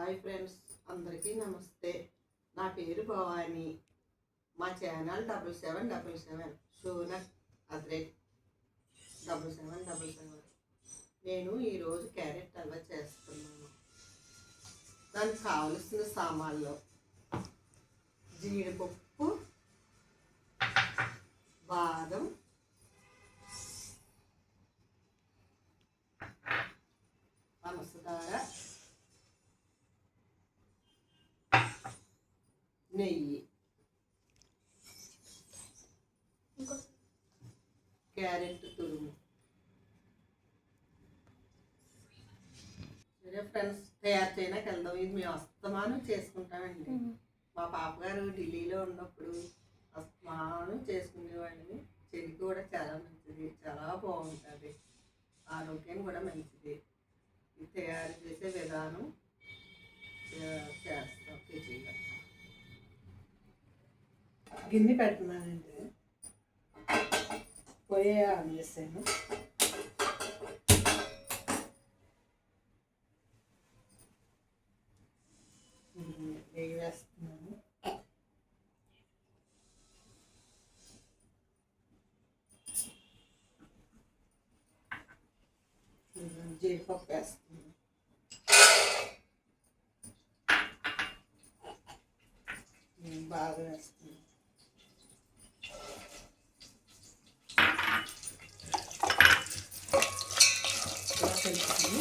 Hi friends అందరికీ నమస్తే. నా పేరు భవాని. మా channel double seven double seven. షోనక్ అద్రేట్ డబుల్ సెవెన్ డబుల్ సెవెన్. నేను ఈరోజు క్యారెట్ హల్వా చేస్తున్నాను. దానికి కావలసిన సామాన్లు జీడిపప్పు బాదం పంచదార నెయ్యి క్యారెట్ తురుము సరే ఫ్రెండ్స్ తయారు చేయడానికి వెళ్దాం ఇది మేము అస్తమానం చేసుకుంటామండి మా పాపగారు ఢిల్లీలో ఉన్నప్పుడు అస్తమానం చేసుకునేవాడిని. చెయ్యి కూడా చాలా మంచిది చాలా బాగుంటుంది. ఆరోగ్యం కూడా మంచిది. ఇది తయారు చేసే విధానం చేస్తాం కేజీగా గిన్నె పెడుతున్నానండి పొయ్యి ఆన్ చేశాను. నెయ్యి వేస్తున్నాను. జీడిపప్పు వేస్తున్నాను. బాగా వేస్తున్నాను ఇలా కలుపుకొని ఉండేట్టు పై పోయేటట్టు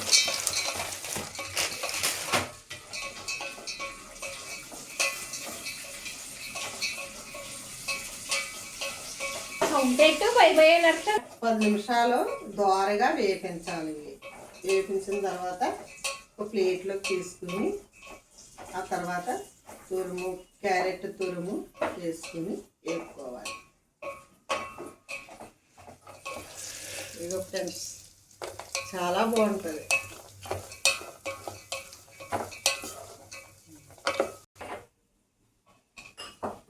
పది నిమిషాలు దోరగా వేపించాలి. వేపించిన తర్వాత ఒక ప్లేట్లోకి తీసుకుని ఆ తర్వాత తురుము క్యారెట్ తురుము వేసుకుని వేపుకోవాలి. ఇగో ఫ్రెండ్స్ చాలా బాగుంటుంది.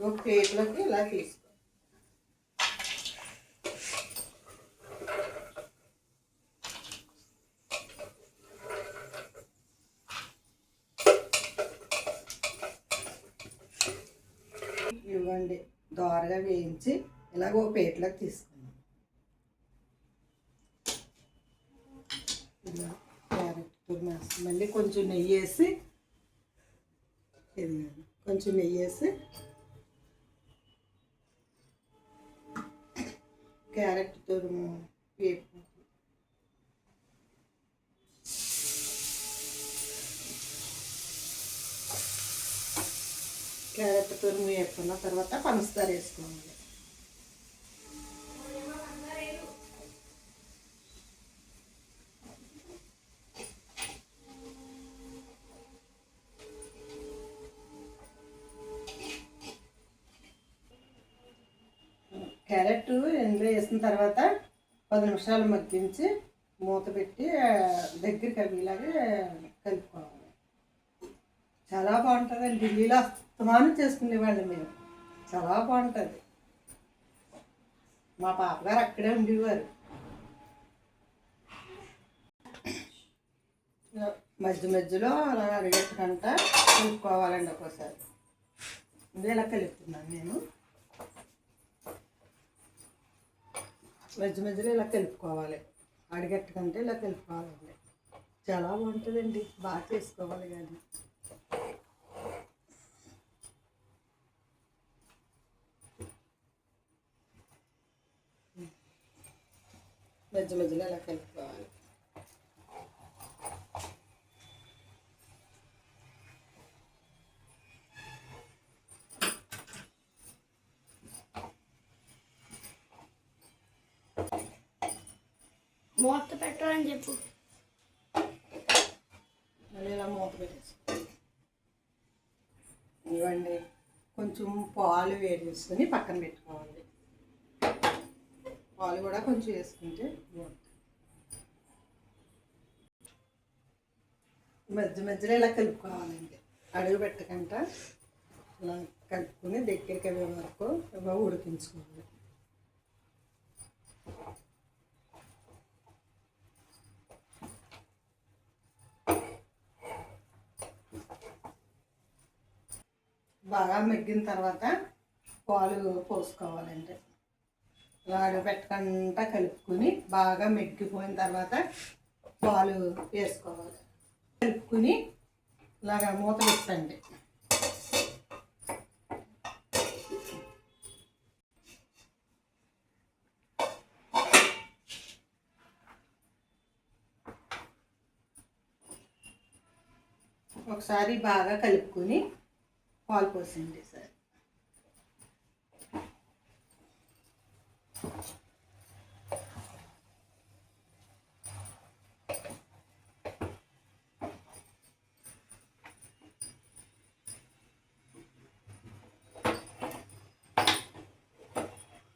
ఒక ప్లేట్లోకి ఇలా తీసుకో. ఇవ్వండి. దోరగా వేయించి ఇలాగ ఓ ప్లేట్లోకి తీసుకో ఇలా మళ్ళీ కొంచెం నెయ్యి వేసి కొంచెం నెయ్యి వేసి క్యారెట్ తురుము వేపు క్యారెట్ తురుము వేసుకున్న తర్వాత పంచదార వేసుకోవాలి. క్యారెట్ ఇందులో వేసిన తర్వాత పది నిమిషాలు మగ్గించి మూత పెట్టి ఆ, దగ్గరికి అవిలాగా కలుపుకోవాలి. చాలా బాగుంటుందండి. ఢిల్లీలో అస్తమానం చేసుకునేవాళ్ళు మేము. చాలా బాగుంటుంది. మా పాపగారు అక్కడే ఉండేవారు. మధ్య మధ్యలో అలా అడిగట్టుకంట కలుపుకోవాలండి ఒక్కోసారి. ఇలా కలుపుతున్నాను నేను. మధ్య మధ్యలో ఇలా కలుపుకోవాలి అడిగట్టుకంటే ఇలా కలుపుకోవాలండి చాలా బాగుంటుందండి. బాగా చేసుకోవాలి కానీ. మధ్య మధ్యలో ఇలా కలుపుకోవాలి మూత పెట్టాలని చెప్పు. మళ్ళీ ఇలా మూత పెట్టేసి. ఇవ్వండి. కొంచెం పాలు వేడి చేసుకొని పక్కన పెట్టుకోవాలి. పాలు కూడా కొంచెం వేసుకుంటే మధ్య మధ్యలో ఇలా కలుపుకోవాలండి. అడుగు పెట్టకుండా ఇలా కలుపుకొని దగ్గరికి అయ్యే వరకు ఇలా ఉడికించుకోవాలి. బాగా మగ్గిన తర్వాత పాలు పోసుకోవాలండి. వాడు పెట్టకుండా కలుపుకుని బాగా మెగ్గిపోయిన తర్వాత పాలు వేసుకోవాలి. కలుపుకుని ఇలాగా మూత పెట్టండి. ఒకసారి బాగా కలుపుకొని పాలు పోసింది సార్.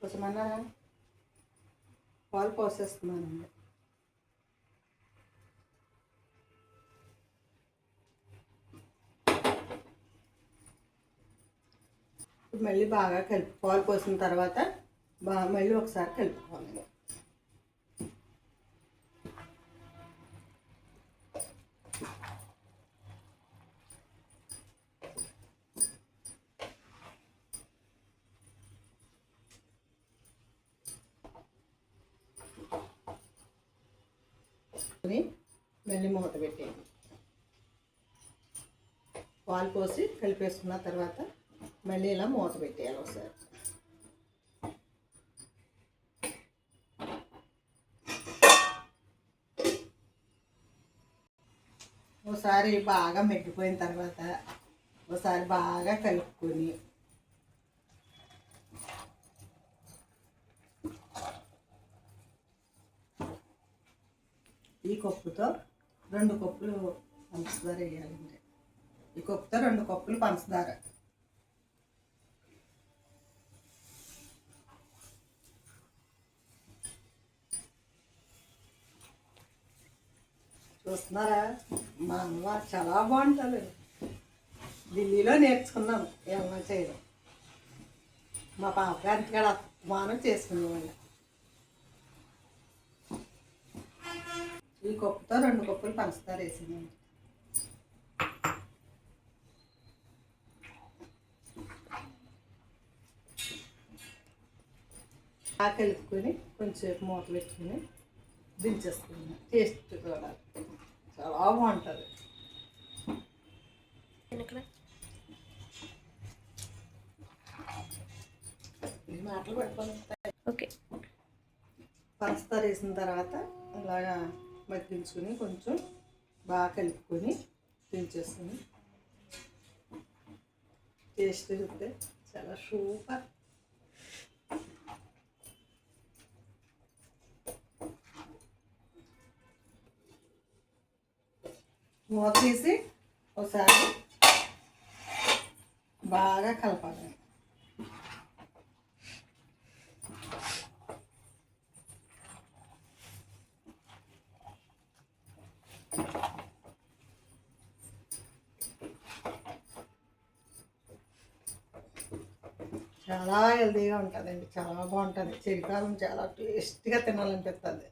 కొంచెమన్నా పాలు పోసేస్తున్నానండి. మళ్ళీ బాగా కలిపి పాలు పోసిన తర్వాత బాగా మళ్ళీ ఒకసారి కలుపుకోవాలి. మళ్ళీ మూత పెట్టేయండి. పాలు పోసి కలిపేసుకున్న తర్వాత మళ్ళీ ఇలా మూత పెట్టేయాలి ఒకసారి. ఒకసారి బాగా మెగ్గిపోయిన తర్వాత ఒకసారి బాగా కలుపుకొని ఈ కప్పుతో రెండు కప్పులు పంచదార వేయాలండి. ఈ కప్పుతో రెండు కప్పులు పంచదార చూస్తున్నారా? మా అమ్మ చాలా బాగుంటుంది. ఢిల్లీలో నేర్చుకున్నాం ఏమన్నా చేయడం. మా పాప అంతకాడ కూడా అత్తమానం ఈ కుప్పతో రెండు కుప్పలు పంచదార వేసిందండి. ఆ కొంచెం కొంచెంసేపు మూత పెట్టుకుని దించేసుకున్నాం టేస్ట్ కూడా చాలా బాగుంటుంది. మాటలు పట్టుకొని ఓకే. పంచదార వేసిన తర్వాత ఇలాగా మగ్గించుకొని కొంచెం బాగా కలుపుకొని దించేసుకొని టేస్ట్ చూస్తే చాలా సూపర్. మూత తీసి ఒకసారి బాగా కలపాలి. చాలా హెల్తీగా ఉంటుందండి చాలా బాగుంటుంది. చలికాలం చాలా టేస్ట్గా తినాలనిపిస్తుంది.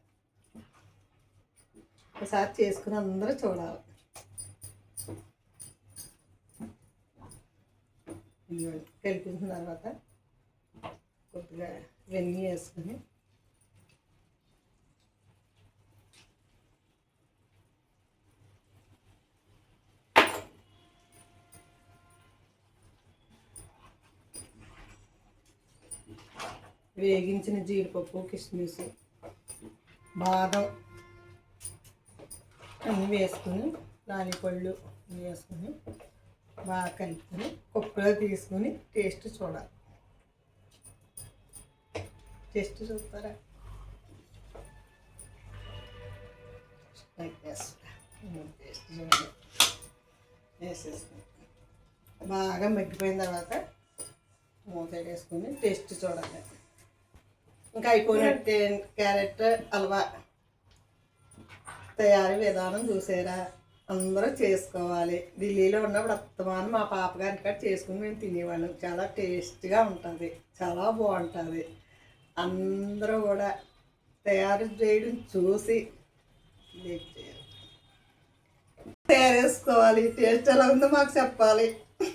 ఒకసారి చేసుకుని అందరూ చూడాలి. కలిపిన తర్వాత కొద్దిగా వెన్నీ వేసుకుని వేగించిన జీడిపప్పు కిస్మిస్ బాదం అన్నీ వేసుకుని నానిపళ్ళు అన్నీ వేసుకుని బాగా కలుపుకొని కుక్కలో తీసుకుని టేస్ట్ చూడాలి. టేస్ట్ చూస్తారా? టేస్ట్ చూడండి. వేసేసుకుని బాగా మగ్గిపోయిన తర్వాత మూత వేసుకుని టేస్ట్ చూడాలి. ఇంకా అయిపోయినట్టే క్యారెట్ హల్వా తయారీ విధానం చూసారా? అందరూ చేసుకోవాలి. ఢిల్లీలో ఉన్నప్పుడు అత్తమాను మా పాప కట్ చేసుకుని మేము తినేవాళ్ళం. చాలా టేస్ట్గా ఉంటుంది. చాలా బాగుంటుంది. అందరూ కూడా తయారు చేయడం చూసి తయారు చేసుకోవాలి. టేస్ట్ ఎలా ఉందో మాకు చెప్పాలి.